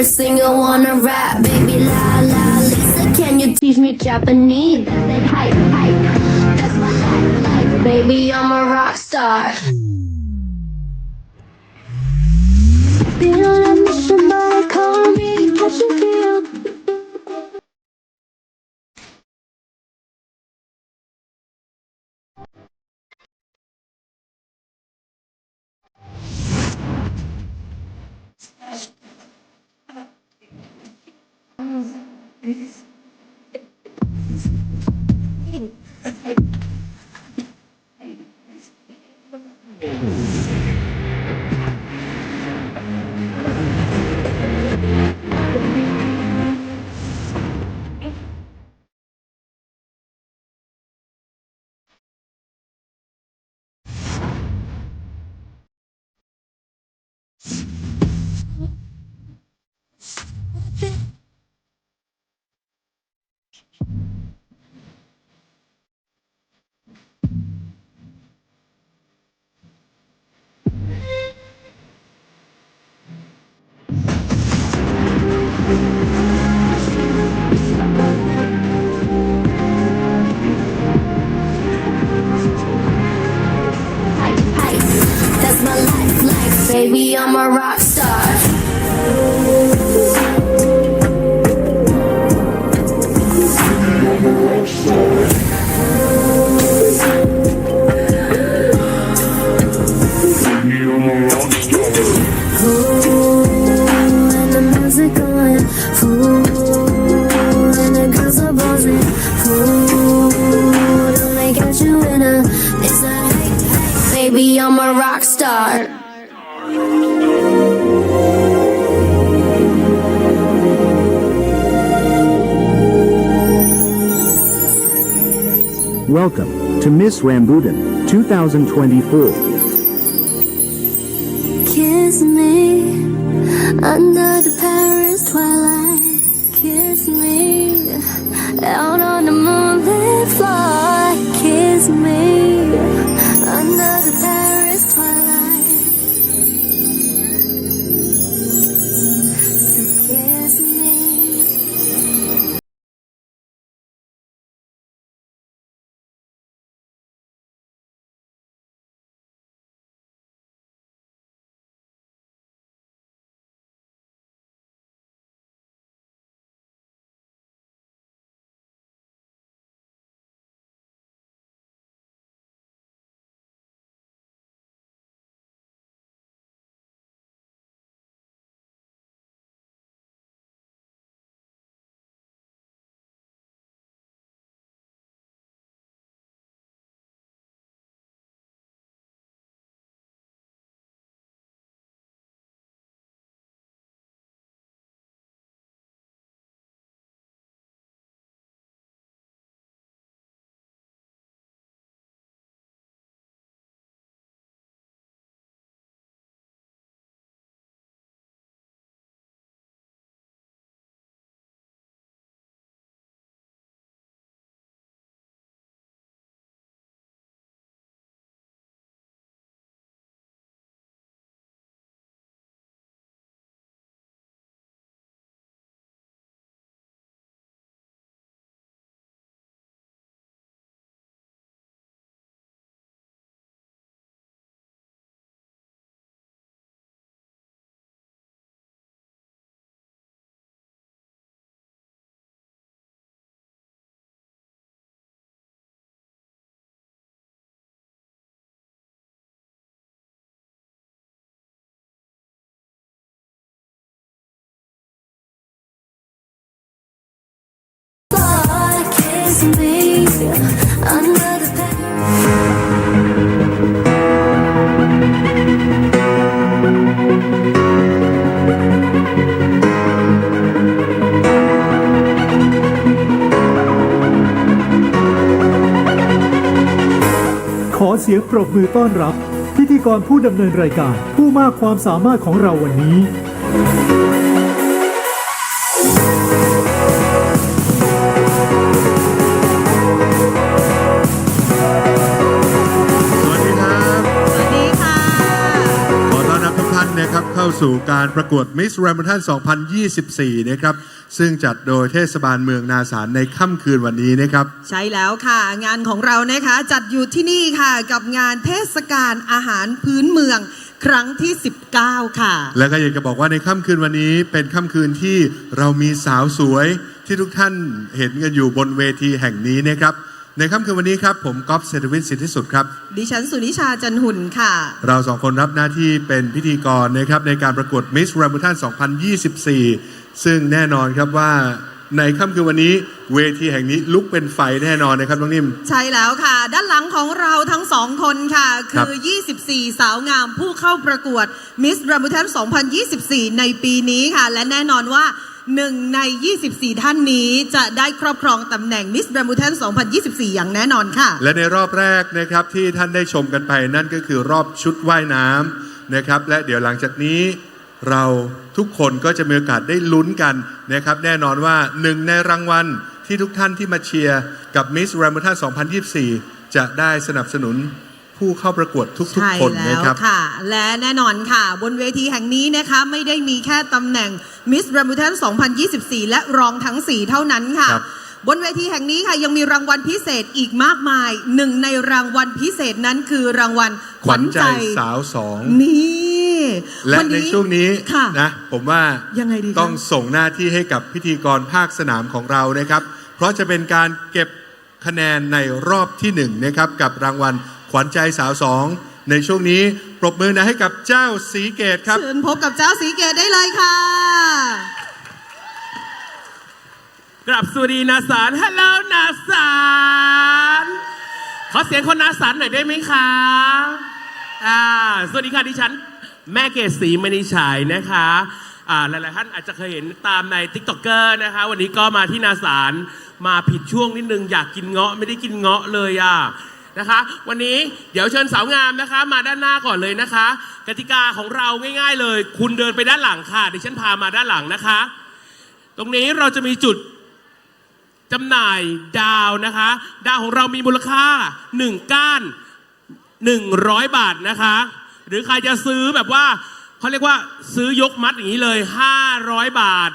your favorite singer wanna rap. Baby, la la, Lisa, can you teach me Japanese? Said, hype, hype. That's my life, life. Baby, I'm a rock star. Feel like somebody call me? you. Welcome to Miss Rambutan 2024. Kiss me under the Paris twilight. Kiss me out on the moonlit floor. สียงปรบมือต้อนรับ พิธีกรผู้ดำเนินรายการผู้มากความสามารถของเราวันนี้ สู่การประกวด Miss r a m b u t a n 2024 นะครับ ซึ่งจัดโดยเทศบาลเมืองนาสารในค่ำคืนวันนี้นะครับ ใช่แล้วค่ะ งานของเรานะคะจัดอยู่ที่นี่ค่ะกับงานเทศกาลอาหารพื้นเมืองครั้งที่ 19 ค่ะ แล้วก็อยากจะบอกว่าในค่ำคืนวันนี้เป็นค่ำคืนที่เรามีสาวสวยที่ทุกท่านเห็นกันอยู่บนเวทีแห่งนี้นะครับ ในค่ำคืนวันนี้ครับ ผมก๊อฟเศรษฐวิทย์สิทธิสุดครับ ดิฉันสุนิชาจันหุ่นค่ะ เราสองคนรับหน้าที่เป็นพิธีกรนะครับในการประกวด Miss r a m b u t a n 2024 ซึ่งแน่นอนครับว่าในค่ำคืนวันนี้เวทีแห่งนี้ลุกเป็นไฟแน่นอนนะครับน้องนิ่ม ใช่แล้วค่ะ ด้านหลังของเราทั้งสองคนค่ะครับคือ 24 สาวงามผู้เข้าประกวด Miss r a m b u t a n 2024 ในปีนี้ค่ะ และแน่นอนว่า หนึ่งใน 24 ท่านนี้จะได้ครอบครองตำแหน่ง Miss r a m b u t a n 2024 อย่างแน่นอนค่ะ และในรอบแรกนะครับที่ท่านได้ชมกันไปนั่นก็คือรอบชุดว่ายน้ำนะครับ และเดี๋ยวหลังจากนี้เราทุกคนก็จะมีโอกาสได้ลุ้นกันนะครับ แน่นอนว่าหนึ่งในรางวัลที่ทุกท่านที่มาเชียร์กับ Miss r a m b u t a n 2024 จะได้สนับสนุน ผู้เข้าประกวดทุกใช่ๆคนแล้นะวครับค่ะ และแน่นอนค่ะ บนเวทีแห่งนี้นะคะ ไม่ได้มีแค่ตำแหน่ง Miss r a m b u t a n 2024 และรองทั้ง 4 เท่านั้นค่ะครับบนเวทีแห่งนี้ค่ะ ยังมีรางวัลพิเศษอีกมากมาย หนึ่งในรางวัลพิเศษนั้นคือรางวัลขวัญใจสาวสองนี่และวันในช่วงนี้ค่ะนะผมว่ายังไงดีคะต้องส่งหน้าที่ให้กับพิธีกรภาคสนามของเรานะครับ เพราะจะเป็นการเก็บคะแนนในรอบที่หนึ่งนะครับกับรางวัล ขวัญใจสาวสอง ในช่วงนี้ปรบมือนะให้กับเจ้าสีเกตครับ เชิญพบกับเจ้าสีเกตได้เลยค่ะ กลับสวัสดีนาสารฮัลโหลนาสารขอเสียงคนนาสารหน่อยได้ไหมคะอ่าสวัสดีค่ะดิฉัน แม่เกศศรีมณีฉายนะคะอ่าหลายๆท่านอาจจะเคยเห็นตามใน t ิ k t o k เกอร์นะคะ วันนี้ก็มาที่นาสารมาผิดช่วงนิดนึงอยากกินเงาะไม่ได้กินเงาะเลยอะ นะคะ วันนี้เดี๋ยวเชิญสาวงามนะคะ มาด้านหน้าก่อนเลยนะคะ กติกาของเราง่าย ๆ เลย คุณเดินไปด้านหลังค่ะดิฉันพามาด้านหลังนะคะ ตรงนี้เราจะมีจุดจำหน่ายดาวนะคะ ดาวของเรามีมูลค่า 1 ก้าน 100 บาทนะคะ หรือใครจะซื้อแบบว่าเขาเรียกว่าซื้อยกมัดอย่างนี้เลย 500 บาท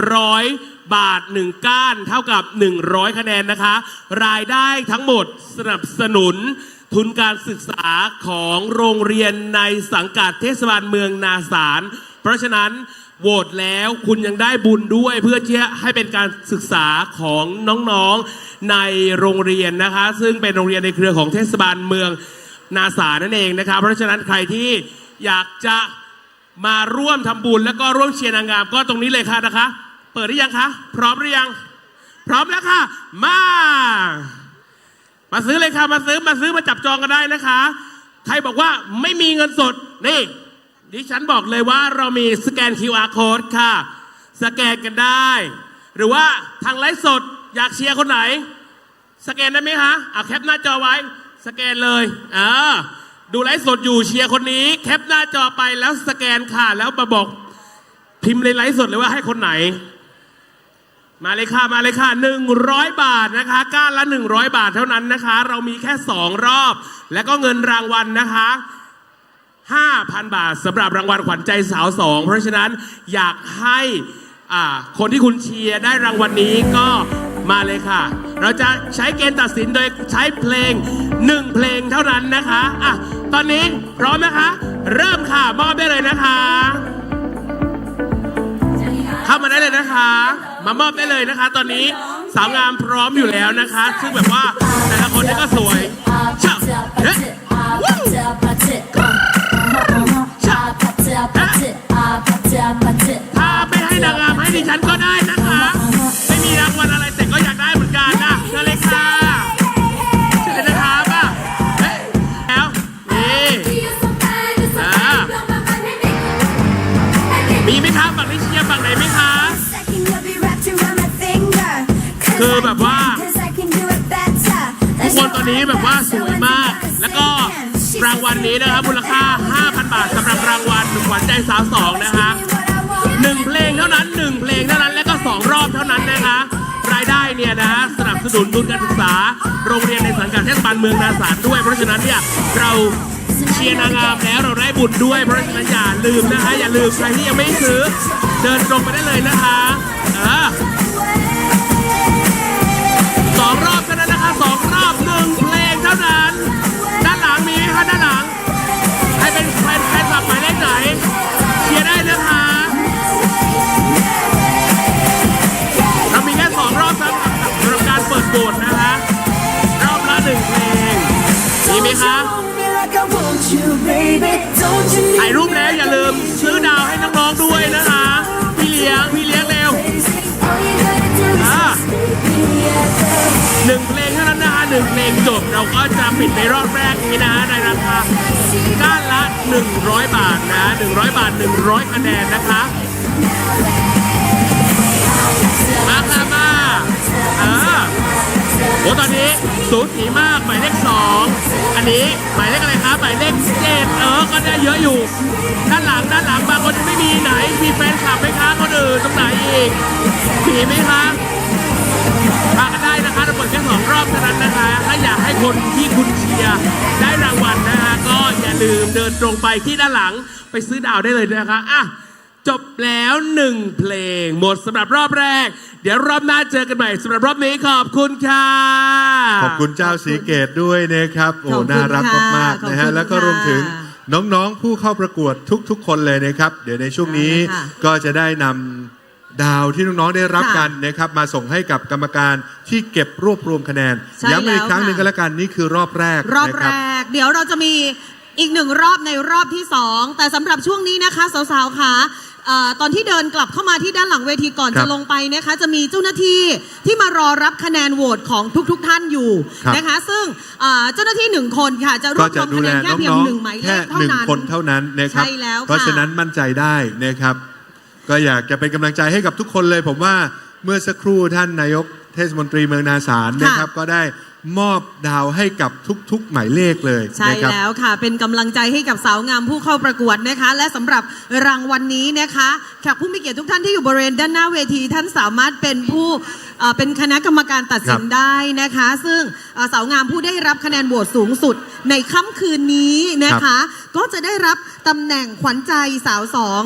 100 บาท 1 ก้านเท่ากับ 100 คะแนนนะคะ รายได้ทั้งหมดสนับสนุน ทุนการศึกษาของโรงเรียนในสังกัดเทศบาลเมืองนาสาร เพราะฉะนั้นโหวตแล้วคุณยังได้บุญด้วยเพื่อที่ให้เป็นการศึกษาของน้องๆในโรงเรียนนะคะ ซึ่งเป็นโรงเรียนในเครือของเทศบาลเมืองนาสารนั่นเองนะคะเพราะฉะนั้นใครที่อยากจะมาร่วมทำบุญแล้วก็ร่วมเชียร์นางงามก็ตรงนี้เลยค่ะนะคะ เปิดหรือยังคะ พร้อมหรือยัง พร้อมแล้วค่ะ มา มาซื้อเลยค่ะ มาซื้อ มาซื้อ มาจับจองกันได้นะคะ ใครบอกว่าไม่มีเงินสด นี่ ดิฉันบอกเลยว่าเรามีสแกน QR code ค่ะ สแกนกันได้ หรือว่าทางไลฟ์สดอยากเชียร์คนไหน สแกนได้ไหมคะเอาแคปหน้าจอไว้ สแกนเลยอ่าดูไลฟ์สดอยู่เชียร์คนนี้ แคปหน้าจอไปแล้วสแกนค่ะ แล้วมาบอกพิมพ์ในไลฟ์สดเลยว่าให้คนไหน มาเลยค่ะมาเลยค่ะ 100 บาทนะคะก้านละ 100 บาทเท่านั้นนะคะ เรามีแค่ 2 รอบ แล้วก็เงินรางวัลนะคะ 5,000 บาทสำหรับรางวัลขวัญใจสาวสองเพราะฉะนั้นอยากให้อ่าคนที่คุณเชียร์ได้รางวัลนี้ก็มาเลยค่ะ เราจะใช้เกณฑ์ตัดสินโดยใช้เพลง 1 เพลงเท่านั้นนะคะอะตอนนี้พร้อมนะคะ เริ่มค่ะมอบได้เลยนะคะ เข้ามาได้เลยนะคะ มามอบได้เลยนะคะ ตอนนี้สาวงามพร้อมอยู่แล้วนะคะ ซึ่งแบบว่าแต่ละคนนี่ก็สวยชอบเฮ้ นี้นะครับมูลค่า 5,000 บาทสำหรับรางวัลขวัญใจสาวสองนะคะหนึ่งเพลงเท่านั้นหนึ่งเพลงเท่านั้นและก็สองรอบเท่านั้นนะคะรายได้เนี่ยนะสนับสนุนทุนการศึกษา โรงเรียนในสังกัดเทศบาลเมืองนาสารด้วย เพราะฉะนั้นเนี่ยเราเชียร์นางงามแล้วเราได้บุญด้วยเพราะฉะนั้นอย่าลืมนะคะอย่าลืมใครที่ยังไม่ซื้อ เดินตรงไปได้เลยนะคะเออ องด้วยนะคะ พี่เลี้ยง พี่เลี้ยงเร็วอ่าหนึ่งเพลงเท่านั้นนะคะหนึ่งเพลงจบ เราก็จะปิดในรอบแรกนี้นะในราคาก้านละ 100 บาทนะ100 บาท 100 คะแนนนะคะมาค่ะมาเออโอ้ตอนนี้สูสีมากหมายเลขสองอันนี้หมายเลขอะไรครับหมายเลขเจ็ดเออ ก็ได้เยอะอยู่ ด้านหลังด้านหลังบางคนยังไม่มีไหน มีแฟนคลับไหมคะคนอื่นตรงไหนอีกมีไหมคะมากันได้นะคะเราเปิดแค่สองรอบเท่านั้นนะคะ ถ้าอยากให้คนที่คุณเชียร์ได้รางวัลนะคะก็อย่าลืมเดินตรงไปที่ด้านหลังไปซื้อดาวได้เลยนะคะอะจบแล้วหนึ่งเพลง หมดสำหรับรอบแรก เดี๋ยวรอบหน้าเจอกันใหม่สำหรับรอบนี้ขอบคุณค่ะ ขอบคุณเจ้าสีเกตด้วยนะครับ โอ้ขอบคุณน่ารักค่ะมากๆนะฮะขอบคุณแล้วก็รวมถึงค่ะ น้องๆ ผู้เข้าประกวดทุกๆ คนเลยนะครับ เดี๋ยวในช่วงนี้ค่ะก็จะได้นำดาวที่น้องๆได้รับค่ะกันนะครับ มาส่งให้กับกรรมการที่เก็บรวบรวมคะแนนใช่ย้ำอีกครั้งหนึ่งแล้วก็ค่ะแล้วกันนี่คือรอบแรกรอบนะคแรกเดี๋ยวเราจะมี อีกหนึ่งรอบในรอบที่สองแต่สำหรับช่วงนี้นะคะสาวๆค่ะเอ่อตอนที่เดินกลับเข้ามาที่ด้านหลังเวทีก่อนครัจะบลงไปนะคะ จะมีเจ้าหน้าที่ที่มารอรับคะแนนโหวตของทุกๆท่านอยู่ครับ นะคะ ซึ่งเอ่อเจ้าหน้าที่หนึ่งคนค่ะ จะรก็วบรจะวมดูคะแลแนนแค่เพียงน้องหนึ่งหมายๆเลแค่ขเท่าหนึ่งนั้น คนเท่านั้นนะครับ ใช่แล้วค่ะ เพราะฉะนั้นมั่นใจได้นะครับ ก็อยากจะเป็นกำลังใจให้กับทุกคนเลย ผมว่าเมื่อสักครู่ท่านนายก เทศมนตรีเมืองนาสารนะครับ ก็ได้มอบดาวให้กับทุกๆ หมายเลขเลยใช่นะครับแล้วค่ะ เป็นกำลังใจให้กับสาวงามผู้เข้าประกวดนะคะ และสำหรับรางวัลนนี้นะคะแขกผู้มีเกียรติทุกท่านที่อยู่บริเวณด้านหน้าเวที ท่านสามารถเป็นผู้เอ่อเป็นคณะกรรมการตัดสินครับได้นะคะ ซึ่งเอ่อสาวงามผู้ได้รับคะแนนโหวตสูงสุดในค่ำคืนนี้นะคะ ก็จะได้รับตำแหน่งขวัญใจสาวสอง